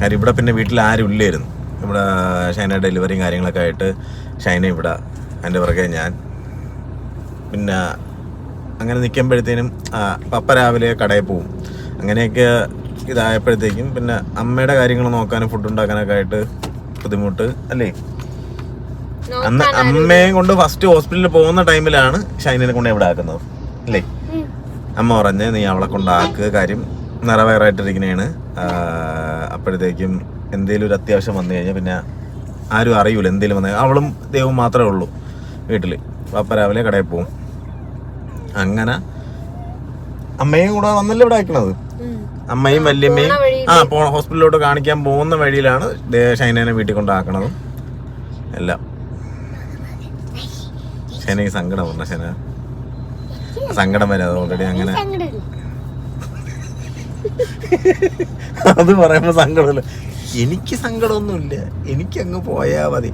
കാര്യം ഇവിടെ പിന്നെ വീട്ടിൽ ആരും ഇല്ലായിരുന്നു. ഇവിടെ ഷൈന ഡെലിവറിയും കാര്യങ്ങളൊക്കെ ആയിട്ട് ഷൈന ഇവിടെ എന്റെ പുറകെ ഞാൻ. പിന്നെ അങ്ങനെ നിൽക്കുമ്പോഴത്തേനും പപ്പ രാവിലെ കടയിൽ പോവും. അങ്ങനെയൊക്കെ ഇതായപ്പോഴത്തേക്കും പിന്നെ അമ്മയുടെ കാര്യങ്ങൾ നോക്കാനും ഫുഡ് ഉണ്ടാക്കാനൊക്കെ ആയിട്ട് ബുദ്ധിമുട്ട് അല്ലേ? അന്ന് അമ്മയും കൊണ്ട് ഫസ്റ്റ് ഹോസ്പിറ്റലിൽ പോകുന്ന ടൈമിലാണ് ഷൈനിനെ കൊണ്ട് ഇവിടെ ആക്കുന്നത് അല്ലേ? അമ്മ പറഞ്ഞ് നീ അവളെ കൊണ്ടാക്കുക കാര്യം നിറവേറായിട്ടിരിക്കണേണ് അപ്പോഴത്തേക്കും എന്തേലും ഒരു അത്യാവശ്യം വന്നു കഴിഞ്ഞാൽ പിന്നെ ആരും അറിയൂല എന്തേലും വന്നു അവളും ദൈവം മാത്രമേ ഉള്ളൂ വീട്ടിൽ അപ്പം രാവിലെ കടയിൽ പോവും. അങ്ങനെ അമ്മയും കൂടെ വന്നല്ലേ ഇവിടെ അയക്കണത്? അമ്മയും വല്യമ്മയും ആ പോ ഹോസ്പിറ്റലിലോട്ട് കാണിക്കാൻ പോകുന്ന വഴിയിലാണ് ഷൈനേനെ വീട്ടിൽ കൊണ്ടാക്കണതും എല്ലാം. ഷൈനയ്ക്ക് സങ്കടം പറഞ്ഞ ഷൈന. സങ്കടം വരാതെ ഓൾറെഡി അങ്ങനെ. അത് പറയുമ്പോ സങ്കടമില്ല എനിക്ക് സങ്കടമൊന്നുമില്ല. എനിക്ക് അങ്ങ് പോയാ മതി.